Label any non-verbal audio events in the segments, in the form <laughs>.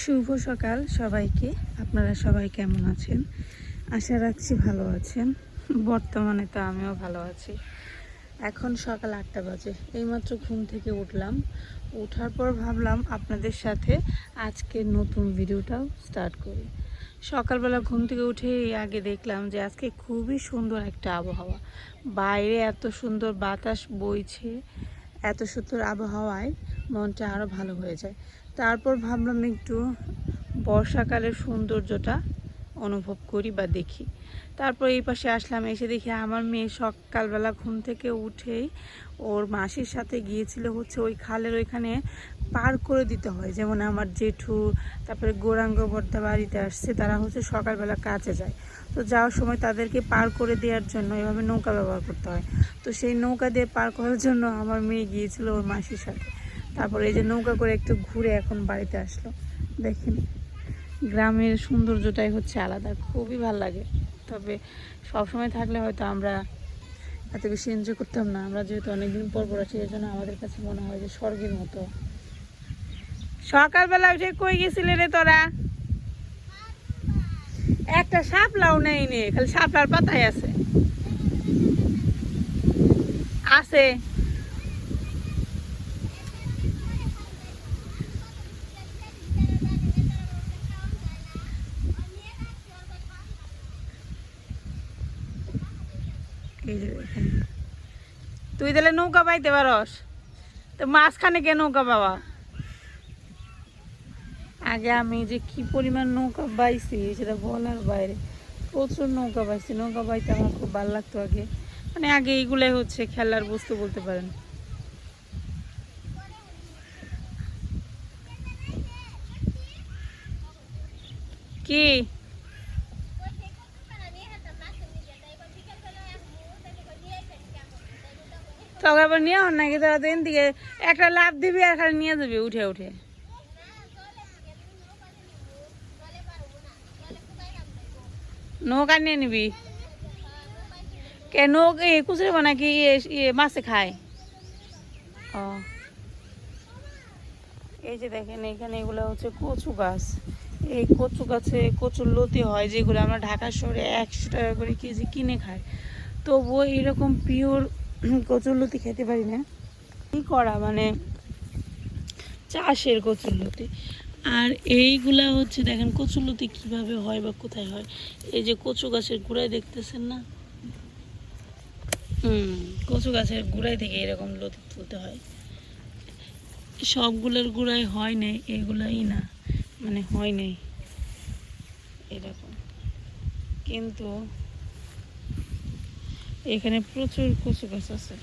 শুভ সকাল সবাইকে। আপনারা সবাই কেমন আছেন? আশা রাখছি ভালো আছেন। বর্তমানে তো আমিও ভালো আছি। এখন সকাল আটটা বাজে। এইমাত্র ঘুম থেকে উঠলাম। ওঠার পর ভাবলাম আপনাদের সাথে আজকের নতুন ভিডিওটাও স্টার্ট করি। সকালবেলা ঘুম থেকে উঠে আগে দেখলাম যে আজকে খুবই সুন্দর একটা আবহাওয়া। বাইরে এত সুন্দর বাতাস বইছে, এত সুন্দর আবহাওয়ায় মনটা আরও ভালো হয়ে যায়। তারপর ভাবলাম একটু বর্ষাকালের সৌন্দর্যটা অনুভব করি বা দেখি। তারপর এই পাশে আসলাম, এসে দেখি আমার মেয়ে সকালবেলা ঘুম থেকে উঠেই ওর মাসির সাথে গিয়েছিল হচ্ছে ওই খালের ওইখানে পার করে দিতে হয়। যেমন আমার জেঠু, তারপরে গৌরাঙ্গ বর্দা বাড়িতে আসছে, তারা হচ্ছে সকালবেলা কাজে যায়। তো যাওয়ার সময় তাদেরকে পার করে দেওয়ার জন্য এভাবে নৌকা ব্যবহার করতে হয়। তো সেই নৌকা দিয়ে পার করার জন্য আমার মেয়ে গিয়েছিল ওর মাসির সাথে। তারপরে এই যে নৌকা করে একটু ঘুরে এখন বাড়িতে আসলো। দেখেন, গ্রামের সৌন্দর্যটাই হচ্ছে আলাদা, খুবই ভালো লাগে। তবে সবসময় থাকলে হয়তো আমরা এত বেশি এনজয় করতাম না। আমরা যেহেতু অনেকদিন পর পর আছি এই জন্য আমাদের কাছে মনে হয় যে স্বর্গের মতো। সকালবেলা উঠে কই গেছিলে রে তোরা? একটা সাপলাও নেই নে খালি সাপলার পাতায় আছে। আছে এই যে দেখেন তুই তাহলে নৌকা পাইতে পারস? তো মাঝখানে কে নৌকা পাওয়া আগে আমি যে কি পরিমাণ নৌকা পাইছি সেটা বলার বাইরে। প্রচুর নৌকা পাইছি নৌকা পাইতে আমার খুব ভালো লাগতো আগে। মানে আগে এইগুলাই হচ্ছে খেলার বস্তু বলতে পারেন। কি? তখন আবার নিয়ে হন নাকি? তোরা দিন দিকে একটা লাভ দিবি আর খালি নিয়ে যাবি উঠে উঠে। নৌকা নিয়ে নিবি? কে নৌক, এ কুচরে বানা কি ইয়ে মাছে খায়। ও। এই যে দেখেন, এখানে এগুলো হচ্ছে কচু গাছ। এই কচু গাছে কচুর লতি হয়, যেগুলো আমরা ঢাকা শহরে একশো টাকা করে কেজি কিনে খাই। তবুও এরকম পিওর কচুরলতি খেতে পারি না। কি করা মানে চাষের কচুরলতি? আর এইগুলা হচ্ছে দেখেন, কচুরলতি কীভাবে হয় বা কোথায় হয়? এই যে কচু গাছের গোড়ায় দেখতেছেন না? হুম, কচু গাছের গোড়ায় থেকে এরকম লতি তুলতে হয়। সবগুলোর গোড়ায় হয় নাই, এগুলাই না মানে হয় নাই। এরকম। কিন্তু এখানে প্রচুর কচু গাছ আছে।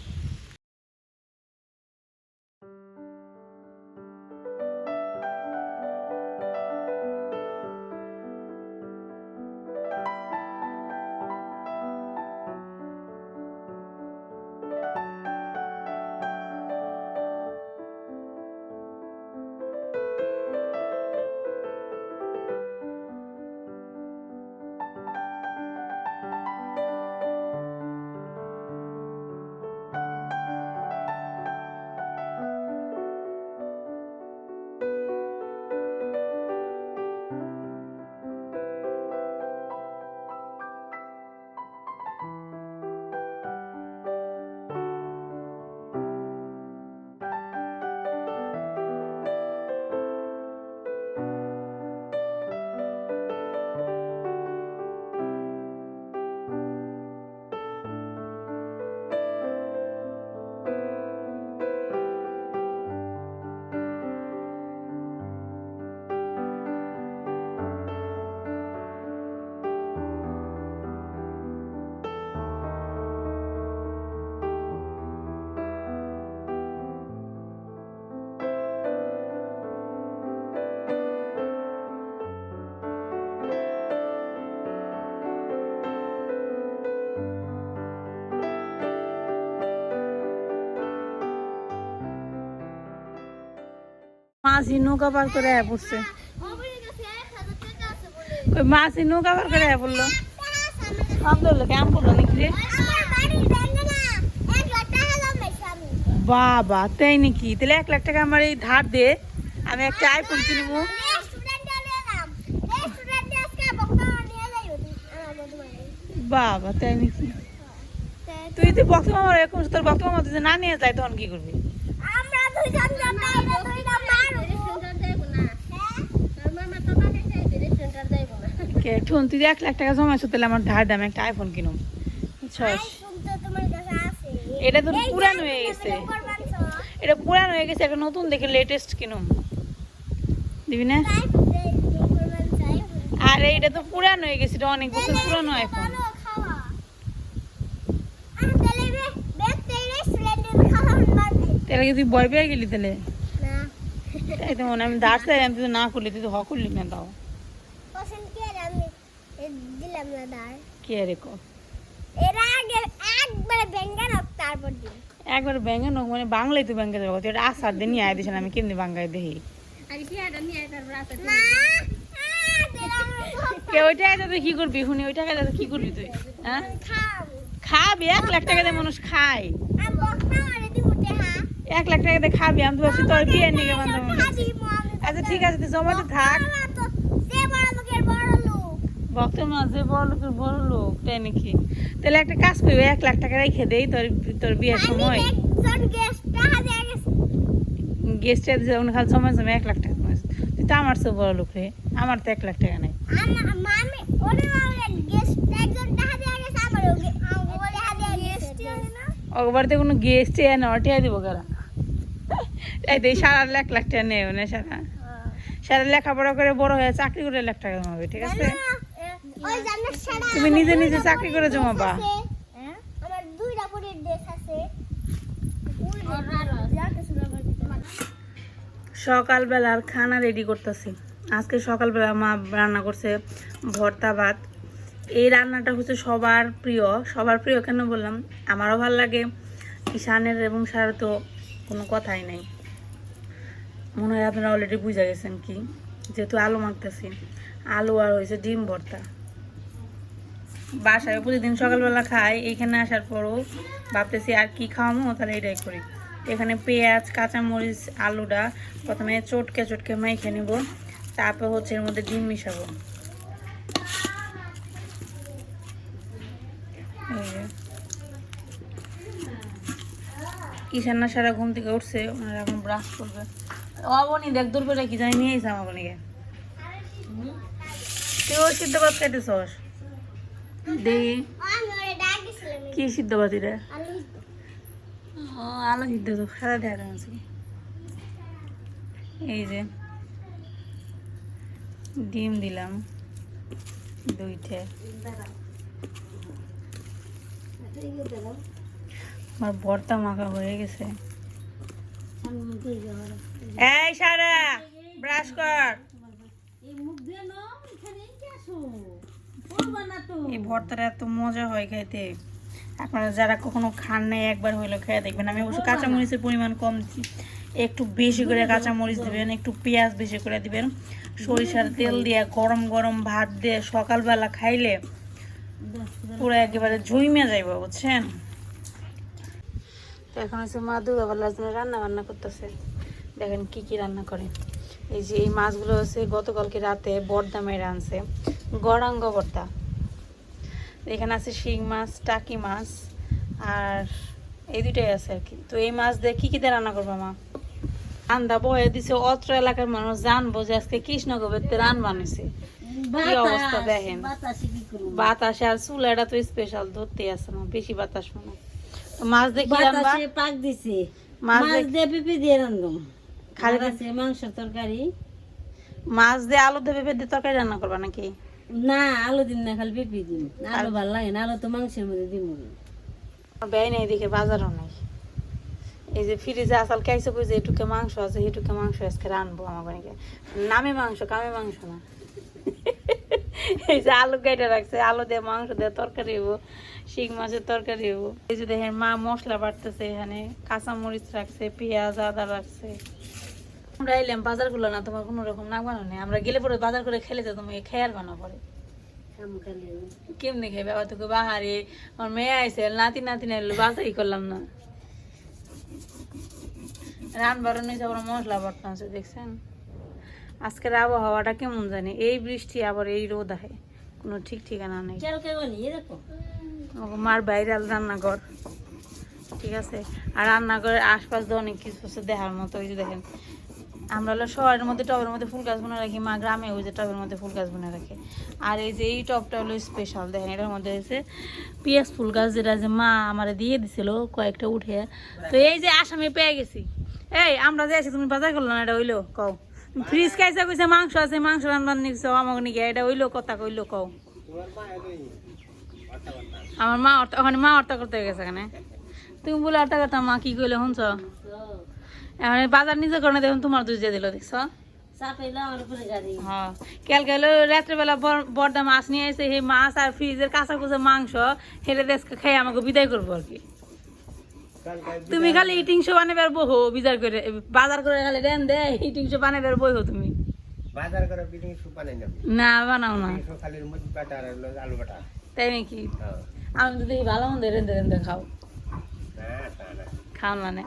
মাছি নৌকা পার করে হ্যাঁ পড়ছে। ওই মাছি নৌকা পার করে হ্যাঁ পড়ল। আম ধরলো কি? আম পড়ল নাকি বাবা, তাই নাকি? তাহলে এক লাখ টাকা আমার এই ধার দে। আমি একটা আইফোন কিনব। বাবা, তাই নাকি? তুই যদি বক্স মামার এরকম তোর বক্স মামা তুই না নিয়ে যাই তখন কি করবি? আমরা দুইজন কে? ঠুন তুই এক লাখ টাকা জমাইছো তাহলে আমার ধার দাম একটা আইফোন কিনুম। বুঝছস? এটা তো পুরানো হয়ে গেছে। এটা পুরানো হয়ে গেছে একটা নতুন দেখে লেটেস্ট কিনুম। দিবি না। আরে এটা তো পুরানো হয়ে গেছে এটা অনেক বছর পুরানো আইফোন তাহলে কি তুই ভয় পেয়ে গেলি তাহলে? না, তাই তো মনে আমি দাঁড় চাই আমি তুই না করলি তুই তো হ করলি না তাও পছন্দ কি আর আমি এ দিলাম না দাঁড়। কে রে কো এর আগে একবারে নাও, তারপর দিন। একবার ব্যাঙ্গে নোক মানে বাংলায় তুই ব্যাঙ্গে যাব এটা আসার দিয়ে নিয়ে আয় আমি কেমনি বাঙ্গায় দেখি কে ওই টাকা তুই কি করবি শুনি ওই টাকা কি করবি তুই হ্যাঁ খাবি এক লাখ টাকা দিয়ে মানুষ খায়। এক লাখ টাকা দিয়ে খাবি আমি তো ভাবছি তোর বিয়ে নিয়ে বান্ধব। আচ্ছা ঠিক আছে তুই জমাতে থাক বড় তো, যে বড় লোকের বড় লোক। ভক্তের মাঝে বড় লোকের বড় লোক তাই নাকি? তাহলে একটা কাজ করবি এক লাখ টাকা রেখে দেই তোর তোর বিয়ের সময়। গেস্টে যেমন খালি সময় সময় এক লাখ টাকা। তুই তো আমার সব বড় লোক রে আমার তো এক লাখ টাকা নাই। বাড়িতে কোনো গেস্টে না অটিয়া দিব কারা? এই সারা লাখ লাখ টাকা নেই না সারা সারা লেখাপড়া করে বড় হয়ে চাকরি করে লাখ টাকা জমাবে ঠিক আছে না, ওই জান্নাত ছাড়া তুমি নিজে নিজে চাকরি করে জমাবা। dress আছে। আমার দুইটা পরীর dress আছে। যা কিছু ব্যবহার করতে পারি। সকালবেলার খানা রেডি করতেছি। আজকে সকালবেলা মা রান্না করছে ভর্তা ভাত। এই রান্নাটা হচ্ছে সবার প্রিয়। সবার প্রিয় কেন বললাম? আমারও ভালো লাগে। ঈশানের এবং সার তো কোনো কথাই নাই। মনে হয় আপনারা অলরেডি বুঝে গেছেন কি? যেহেতু আলু মাখতেছি। আলু আর হয়েছে ডিম ভর্তা। বাসায় প্রতিদিন সকালবেলা খাই এইখানে আসার পরও ভাবতেছি আর কি খাওয়ামো, তাহলে এটাই করি। এখানে পেঁয়াজ, কাঁচামরিচ, আলুটা প্রথমে চটকে চটকে মাইখে নিব, তারপর হচ্ছে এর মধ্যে ডিম মিশাবো। ঈশান্না সারা ঘুম থেকে উঠছে, ওনারা এখন ব্রাশ করবে। অবনি দেখ দূর করে কি জানি নিয়ে এসে আমাকে তুই ও সিদ্ধ ভাত খাইতেছস? দেখি। কি সিদ্ধ ভাত এটা? আলু সিদ্ধ তো, সাদা দেখা আছে। এই যে, ডিম দিলাম, দুইটা। আমার ভর্তা মাখা হয়ে গেছে। এই সারা ব্রাশ কর। এই ভর্তাটা এত মজা হয় খাইতে আপনারা যারা কখনো খান নাই একবার হইল খেয়ে দেখবেন। আমি অবশ্য কাঁচামরিচের পরিমাণ কম দিচ্ছি। একটু বেশি করে কাঁচামরিচ দিবেন একটু পেঁয়াজ বেশি করে দিবেন। সরিষার তেল দিয়ে গরম গরম ভাত দিয়ে সকালবেলা খাইলে পুরো একেবারে ঝুইমে যাইব বুঝছেন? তো এখন হচ্ছে মা দুর্গাবেলার জন্য রান্না বান্না করতেছে। দেখেন কি কি রান্না করে। এই যে এই মাছগুলো হচ্ছে গতকালকে রাতে বর্দা মেরে আনছে। গড়াঙ্গ বর্দা। এখানে আছে শিং মাছ টাকি মাছ আর এই দুইটাই আছে আর কি। তো এই মাছ দিয়ে কি কি দিয়ে রান্না করব মা? রান্দা বয়ে দিছে অত্র এলাকার মানুষ জানব যে আজকে কৃষ্ণগোবের রান বানিয়েছে কি অবস্থা দেখেন। বাতাসে আর চুলাটা তো স্পেশাল ধরতে আছে না বেশি বাতাস মনে মাছ বাতাসে পাক দিছে। মাছ দিয়ে পেঁপে দিয়ে খালি মাংস তরকারি। মাছ দিয়ে আলু দিয়ে পেঁপে দিয়ে তরকারি রান্না করবা নাকি? না, আলু দিন না, খালি পেঁপে দিন। আলু ভালো লাগে না, আলু তো মাংসের মধ্যে দিব ব্যয় নেই দেখে, বাজারও নাই। এই যে ফ্রিজে আসাল খাইছে যে এটুকে মাংস আছে এটুকে মাংস আজকে রানবো আমার নাকি নামে মাংস, কামে মাংস না। এই যে আলু কেটে রাখছে, আলু দিয়ে মাংস দিয়ে তরকারি হব শিং মাছের তরকারি হব এই যে দেখেন মা মশলা বাটতেছে এখানে কাঁচা মরিচ রাখছে, পেঁয়াজ, আদা রাখছে। আমরা এলাম বাজার করল না তোমার কোনো রকম না বানানো নেই। আমরা গেলে পরে বাজার করে খেলে তো তুমি খেয়াল বানা পরে। কেমনি খাই বাবা তোকে বাহারে আমার মেয়ে আইসে নাতি নাতি নাইলো বাসাই করলাম না। রান বারণ হয়েছে আবার মশলা বাটনা আছে দেখছেন? আজকের আবহাওয়াটা কেমন জানি? এই বৃষ্টি আবার এই রোদ আহে। কোনো ঠিক ঠিকানা নেই। নি মার বাইরাল রান্নাঘর। ঠিক আছে? আর রান্নাঘরের আশপাশ দিয়ে অনেক কিছু আছে দেখার মতো ওই যে দেখেন আমরা হলো শহরের মধ্যে টবের মধ্যে ফুল গাছ বুনে রাখি, মা গ্রামে ওই যে টবের মধ্যে ফুল গাছ বুনে রাখে। আর এই যে এই টবটা হলো স্পেশাল দেখেন এটার মধ্যে হয়েছে পিঁয়াজ ফুল গাছ যেটা যে মা আমারে দিয়ে দিছিল কয়েকটা উঠে। তো এই যে আসামে পেয়ে গেছি। এই, আমরা যে আছি তুমি বাজার করল না, এটা হইল কও। ফ্রিজ খাইছে, কইছে মাংস আছে, মাংস রান্নার নিচ্ছে আমাকে নিকে এটা হইল কথা কইলো কও। আমার মা ওখানে মা অর্থ করতে গেছে এখানে। তুমি বলে অর্থ করতাম, মা কি কইলে শুনছ? বাজার নিজে করে দেখুন তোমার দুধ দিয়ে দিল দেখছ? হ্যাঁ। রাত্রেবেলা বড়দা মাছ নিয়ে এসে সেই মাছ আর ফ্রিজের কাঁচা কুচা মাংস হেলে দেশকে খেয়ে আমাকে বিদায় করব আর কি। তুমি খালি ইটিং শো বানাবার বহো বিচার করে বাজার করে খালি দেন দে ইটিং শো বানাবার বইহো তুমি। বাজার করে বিলিং সুপ বানাই না না বানাও না। খালি মুরগি বাটা আর আলু বাটা তাই নাকি? হ্যাঁ। আমি দেখি ভালো মন্দ রেন্দে রেন্দে খাও। খাও মানে।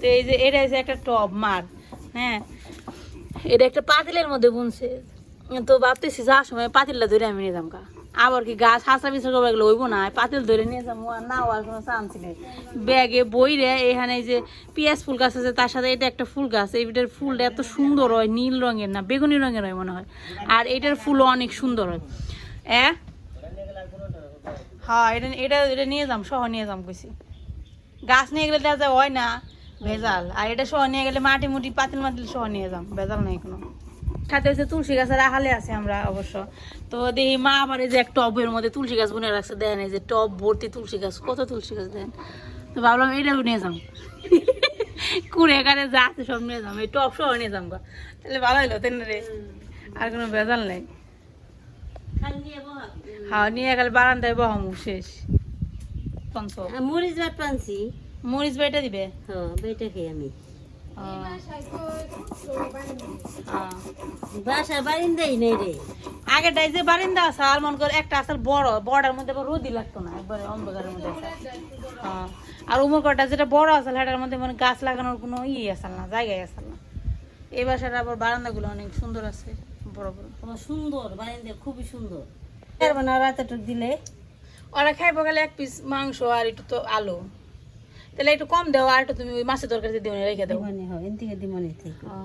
তো এই যে এটা হচ্ছে একটা টব, মার। হ্যাঁ। এটা একটা পাতিলের মধ্যে বুনছে। তো ভাবতেছি যাওয়ার সময় পাতিলটা ধরে আমি নিয়ে যামকা আবার কি গাছ হাসা বিছা করব এগুলো হইব না পাতিল ধরে নিয়ে যাব আর না হওয়ার কোনো চান্স নেই। ব্যাগে বই রে, এখানে যে পেঁয়াজ ফুল গাছ আছে, তার সাথে এটা একটা ফুল গাছ, এইটার ফুলটা এত সুন্দর হয়, নীল রঙের না, বেগুনি রঙের হয় মনে হয়। আর এটার ফুলও অনেক সুন্দর হয়। এ হ্যাঁ এটা এটা এটা নিয়ে যাম, সহ নিয়ে যাম কইছি। গাছ নিয়ে গেলে দেখা হয় না। ভেজাল। আর এটা সহ নিয়ে গেলে মাটি মুটি পাতিল মাতিল সহ নিয়ে যাম। ভেজাল নাই কোনো। সাথে হচ্ছে তুলসী গাছের আহালে আছে আমরা অবশ্য। তো দেখি মা আবার এই যে এক টবের মধ্যে তুলসী গাছ বুনে রাখছে দেখেন এই যে টব ভর্তি তুলসী গাছ কত তুলসী গাছ দেন তো ভাবলাম এটাও নিয়ে যাম। কুড়ে এখানে যা আছে সব নিয়ে যাম এই টব সহ নিয়ে যাম গা। তাহলে ভালো হইল তেন রে? আর কোনো ভেজাল নেই। হ্যাঁ নিয়ে গেলে বারান্দায় বহামু শেষ। পঞ্চ মরিচ ভাত পানছি। মরিচ বেটে দিবে? হ্যাঁ বেটা খেয়ে আমি। হ্যাঁ। বাসা বারিন্দাই নেই রে। যে বারিন্দা আছে আর মন করে একটা আসল বড় বড়ার মধ্যে আবার রোদি লাগতো না একবারে অন্ধকারের মধ্যে হ্যাঁ। আর উমরকটা যেটা বড় আসল সেটার মধ্যে মানে গাছ লাগানোর কোনো ইয়ে আসল না জায়গায় আসল না। এই বাসার আবার বারান্দাগুলো অনেক সুন্দর আছে বড় বড়। তোমার সুন্দর বারিন্দা খুবই সুন্দর। রাতে দিলে। ওরা খাইবো গেলে এক পিস মাংস আর একটু তো আলু। তাহলে একটু কম দেও আর একটু তুমি ওই মাছের তরকারি দিও না রেখে দেবো হয় এদিকে ও।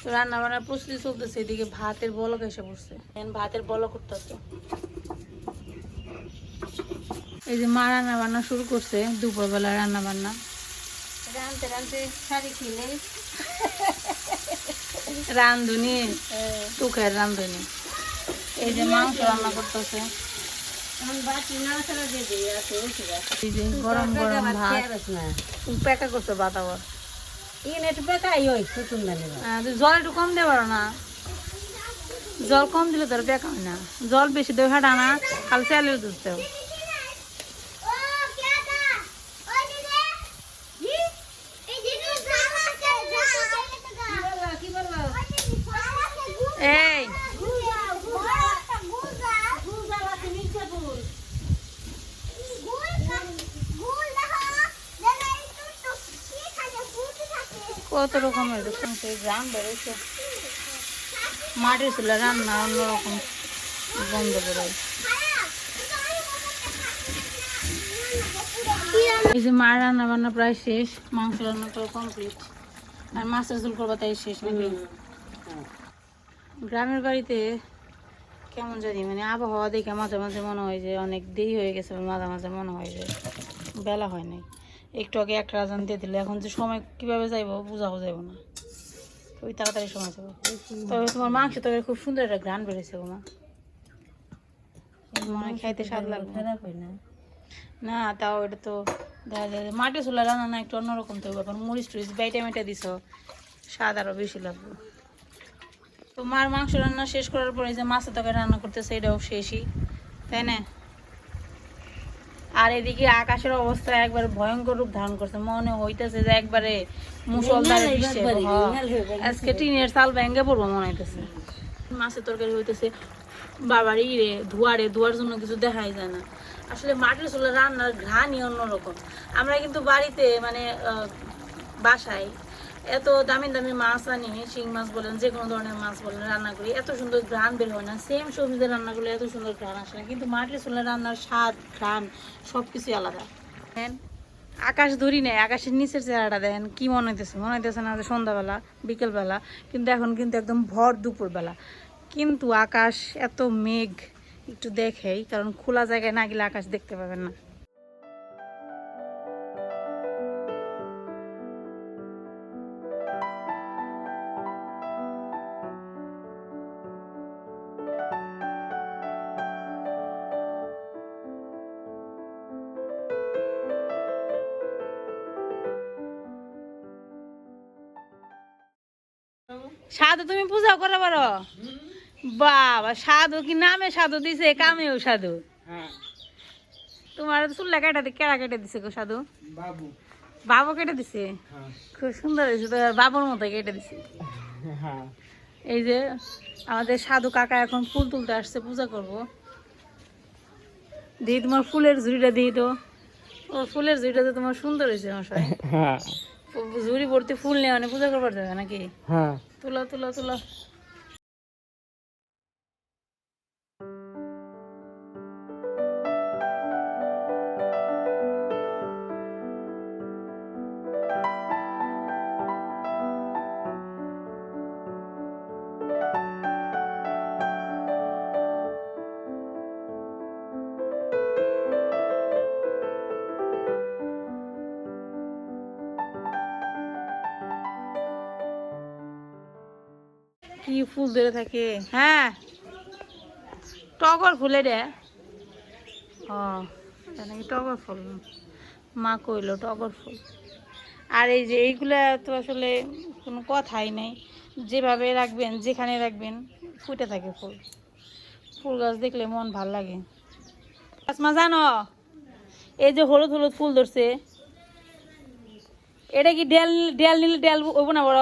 তো রান্না বান্নার প্রস্তুতি চলতেছে এদিকে ভাতের বলক এসে পড়ছে। ভাতের বলক উঠতেছে। এই যে মা রান্না বান্না শুরু করছে দুপুরবেলা রান্না বান্না রানতে রানতে শাড়ি কিনে। রান্ধুনি টুকের রান্ধুনি এই যে মাংস রান্না করতেছে। গরম গরম ভাত। করছ জল একটু কম দিয়ে না। জল কম দিলে তোর পেকা হয় না। জল বেশি দেবে হাঁটা না খালি চালের দুধ দেও ও কেডা ওই দিদি জি এই দিদি জাল আছে জাল কি বলব ওই দিদি জাল আছে গুল এই গুল একটা গুল জাল ফুল জাল আছে মিঠা ফুল গুল গুল দেখো দেখো একটু একটু কি থাকে ফুটি থাকে কত রকমের দেখুন সেই গ্রাম বেরোচ্ছে মাটির চুলা রান্না অন্যরকম বন্ধ করে এই যে রান্না বান্না প্রায় শেষ মাংস রান্না তো কমপ্লিট আর মাছের ঝোল করব তাই শেষ নাকি গ্রামের বাড়িতে কেমন জানি মানে আবহাওয়া দেখে মাঝে মাঝে মনে হয় যে অনেক দেরি হয়ে গেছে মাঝে মাঝে মনে হয় যে বেলা হয় নাই। একটু আগে একটা রাজান দিয়ে দিলে এখন যে সময় কীভাবে যাইবো বোঝাও যাইব না। ওই তাড়াতাড়ি সময় যাব। তবে তোমার মাংস তবে খুব সুন্দর একটা গ্রান বেড়েছে গো মা। মনে খাইতে স্বাদ লাগবে খারাপ হয় না। না তাও এটা তো দেখা যায় মাটি চুলা রান্না না একটু অন্যরকম তো ব্যাপার। মরিচ টরিচ বাইটা মেটা দিছ স্বাদ আরও বেশি লাগবে। তো মার মাংস রান্না শেষ করার পরে যে মাছের তরকারি রান্না করতেছে এটাও শেষই তাই না? আর এদিকে আকাশের অবস্থা একবার ভয়ঙ্কর রূপ ধারণ করছে। মনে হইতেছে যে একবারে একবারে, হ্যাঁ। আজকে টিনের চাল ভেঙে পড়ব মনে হইতেছে। মাছের তরকারি হইতেছে। বাবার ইরে ধোয়ারে ধোয়ার জন্য কিছু দেখাই যায় না। আসলে মাটির চলে রান্নার ঘ্রাণই অন্যরকম। আমরা কিন্তু বাড়িতে মানে বাসায় এত দামি দামি মাছ আনি, শিং মাছ বলেন, যে কোনো ধরনের মাছ বলেন, রান্না করি, এত সুন্দর ঘ্রাণ বের হয় না। সেম সবজিতে রান্না করলে এত সুন্দর ঘ্রাণ আসে না। কিন্তু মাটির চুলে রান্নার স্বাদ, ঘ্রাণ সব কিছুই আলাদা আকাশ ধরি নেই, আকাশের নিচের চেহারাটা দেখেন, কি মনে হইতেছে? মনে হইতেছে না সন্ধ্যাবেলা, বিকেলবেলা, কিন্তু এখন কিন্তু একদম ভর দুপুরবেলা। কিন্তু আকাশ এত মেঘ, একটু দেখেই, কারণ খোলা জায়গায় না গেলে আকাশ দেখতে পাবেন না। সাধু তুমি পূজা করে পারো? বাবা সাধু কি নামে সাধু দিছে? কামেও সাধু। তোমার চুল্লা কেটে দি- কেড়া কেটে দিছে গো সাধু? বাবু। বাবু কেটে দিছে? খুব সুন্দর হয়েছে তো বাবুর মতো কেটে দিছে। হ্যাঁ। এই যে আমাদের সাধু কাকা এখন ফুল তুলতে আসছে পূজা করব। দিই তোমার ফুলের ঝুড়িটা দিই তো ও ফুলের ঝুড়িটা তো তোমার সুন্দর হয়েছে মশাই। হ্যাঁ। ঝুড়ি ভর্তি ফুল নেওয়া মানে পূজা করবার যাবে নাকি? হ্যাঁ। তুলো তুলো তুলো ফুল ধরে থাকে। হ্যাঁ। টগর ফুলে রে। ও নাকি টগর ফুল। মা কইলো টগর ফুল। আর এই যে এইগুলা তো আসলে কোনো কথাই নাই। যেভাবে রাখবেন, যেখানে রাখবেন, ফুটে থাকে ফুল। ফুল গাছ দেখলে মন ভালো লাগে। মা জানো, এই যে হলুদ হলুদ ফুল ধরছে, এটা কি ডেল ডেল নিলে ডেল হব না বড়?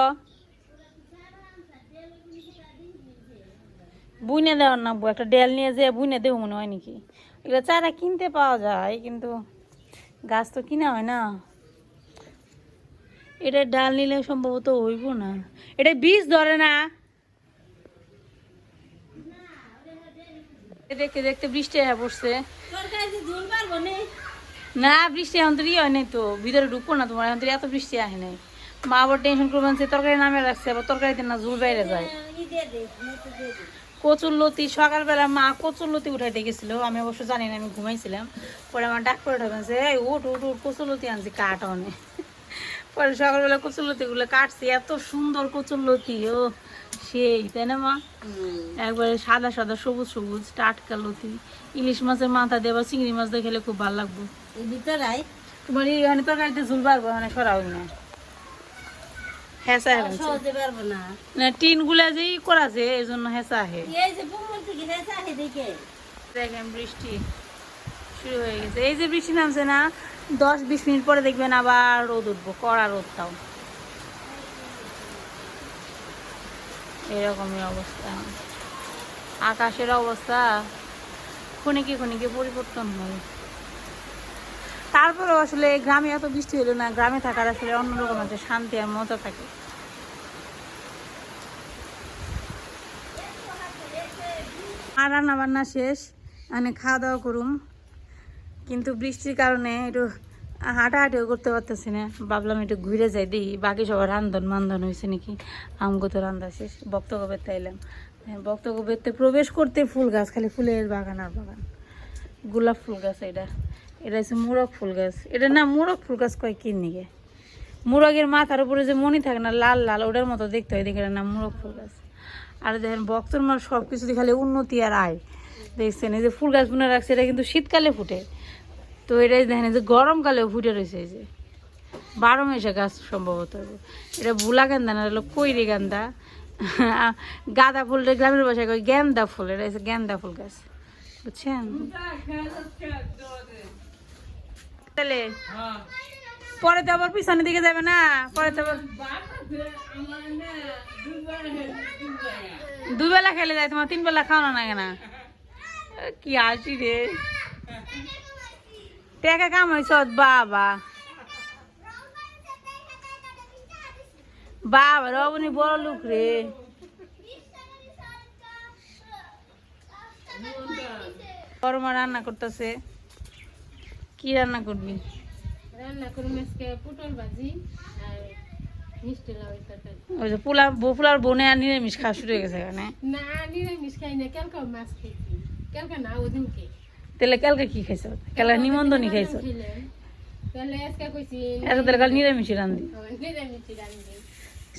বুনে দেওয়ার না একটা ডেল নিয়ে যে বুনে দেবো মনে হয় নাকি? এগুলো চারা কিনতে পাওয়া যায়, কিন্তু গাছ তো কিনা হয় না। এটা ডাল নিলে সম্ভবত হইব না। এটা বীজ ধরে না। দেখতে দেখতে বৃষ্টি হয়ে পড়ছে। নে, বৃষ্টি এখন তো ইয়ে হয় নাই তো, ভিতরে ঢুকবো না তোমার, এখন তো এত বৃষ্টি আসে নাই। মা আবার টেনশন করবেন তরকারি নামে রাখছে, আবার তরকারিতে না ঝুল বাইরে যায়। ই দিয়ে দে মতো দিয়ে দে কচুর লতি সকালবেলা মা কচুর লতি উঠাইতে গেছিল। আমি অবশ্য জানি না আমি ঘুমাইছিলাম। পরে আমার ডাক করে উঠাবেন যে এই উঠ উঠ উঠ কচুর লতি আনছি কাট অনে <laughs> পরে সকালবেলা কচুর লতিগুলো কাটছি এত সুন্দর কচুর লতি ও সেই তাই না মা? একবারে সাদা সাদা সবুজ সবুজ টাটকা লতি। ইলিশ মাছের মাথা দিয়ে বা চিংড়ি মাছ দিয়ে খেলে খুব ভালো লাগবে। এই তোমার এখানে তরকারিতে ঝুল পারব মানে সরাও না। হেঁচা হেঁচা। সহজে পারব না। না টিনগুলা যেই করা আছে এই জন্য হেঁচা হে এই যে পুকুর থেকে হেসা হে দেখে। দেখেন বৃষ্টি শুরু হয়ে গেছে। এই যে বৃষ্টি নামছে না দশ বিশ মিনিট পরে দেখবেন আবার রোদ উঠবো কড়া রোদটাও এরকমই অবস্থা। আকাশের অবস্থা ক্ষণিকে ক্ষণিকে পরিবর্তন হয়। তারপরেও আসলে গ্রামে এত বৃষ্টি হলো না, গ্রামে থাকার আসলে অন্যরকম একটা শান্তি আর মজা থাকে। আর রান্না বান্না শেষ মানে খাওয়া দাওয়া করুম। কিন্তু বৃষ্টির কারণে একটু হাঁটাহাঁটিও করতে পারতেছি না। ভাবলাম একটু ঘুরে যাই, দেখি বাকি সবার রান্ধন মান্ধন হয়েছে নাকি। আমগো তো রান্ধা শেষ বক্তব্যের তাইলাম বক্তব্যেরতে প্রবেশ করতে ফুল গাছ, খালি ফুলের বাগান আর বাগান। গোলাপ ফুল গাছ এটা। এটা হচ্ছে মোরগ ফুল গাছ। এটা না মোরগ ফুল গাছ কয় কিন নিকে মোরগের মাথার উপরে যে মনি থাকে না, লাল লাল, ওটার মতো দেখতে হয়। দেখে না মোরগ ফুল গাছ। আর দেখেন, ভক্তর মার সব কিছু খালি উন্নতি আর আয়। দেখছেন, এই যে ফুল গাছ বুনে রাখছে, এটা কিন্তু শীতকালে ফুটে। তো এটাই দেখেন, এই যে গরমকালেও ফুটে রয়েছে এই যে। বারো মাসে গাছ সম্ভবত এটা ভুলা গেন্দা না হলো কৈরি গান্দা। গাঁদা ফুল গ্রামের কই গেন্দা ফুল। এটা গেন্দা ফুল গাছ। বুঝছেন? তাহলে? পরে তো আবার পিছনের দিকে যাবে না পরে তো দুবেলা খেলে যায় তোমার তিন বেলা খাও না। কেনা কি আসি রে। টেকা কামাইছ বাবা। বাবা রবনি বড় লোক রে। বড় মা রান্না করতেছে। কি রান্না করবি? রান্না করুন আজকে পটল ভাজি আর মিষ্টি লাউ তরকারি। ওই যে পোলা পোলার বনে আর নিরামিষ খাওয়া শুরু হয়ে গেছে এখানে। না নিরামিষ খাই না কালকে মাছ খাইছি। কালকে না ওদিনকে। তাহলে কালকে কি খাইছ? কালকে নিমন্ত্রণই খাইছ? তাহলে আজকে কইছি আজকে তাহলে কাল নিরামিষই রান্ধি। নিরামিষ রান্ধি।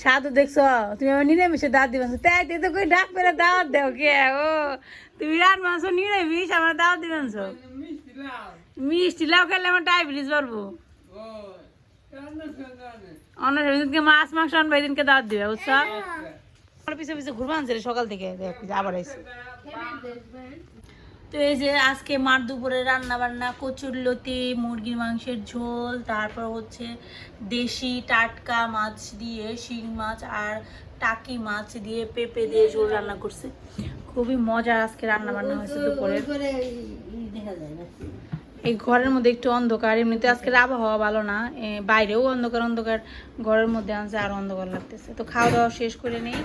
সাধু দেখছ? তুমি আমার নিরামিষে দাঁত দিবেন তাই তুই তো কই ডাক পেলে দাওয়াত দেও কে? ও তুমি রাত মাংস নিরামিষ আমার দাওয়াত দিবেন মিষ্টি লাউ খেলে আমার ডায়াবেটিস বাড়বো। অন্য সেদিনকে মাছ মাংস আনব এদিনকে দাওয়াত দিবে বুঝছ? আমার পিছে পিছে ঘুরবা আনছে সকাল থেকে দেখ আবার আইসে তো এই যে আজকে মার দুপুরে রান্না বান্না কচুর লতি, মুরগির মাংসের ঝোল, তারপর হচ্ছে দেশি টাটকা মাছ দিয়ে শিং মাছ আর টাকি মাছ দিয়ে পেঁপে দিয়ে ঝোল রান্না করছে। খুবই মজার আজকে রান্না বান্না হয়েছে দুপুরে। এই ঘরের মধ্যে একটু অন্ধকার, এমনিতে আজকের আবহাওয়া ভালো না বাইরেও অন্ধকার অন্ধকার, ঘরের মধ্যে আনছে আর অন্ধকার লাগতেছে। তো খাওয়া দাওয়া শেষ করে নেই।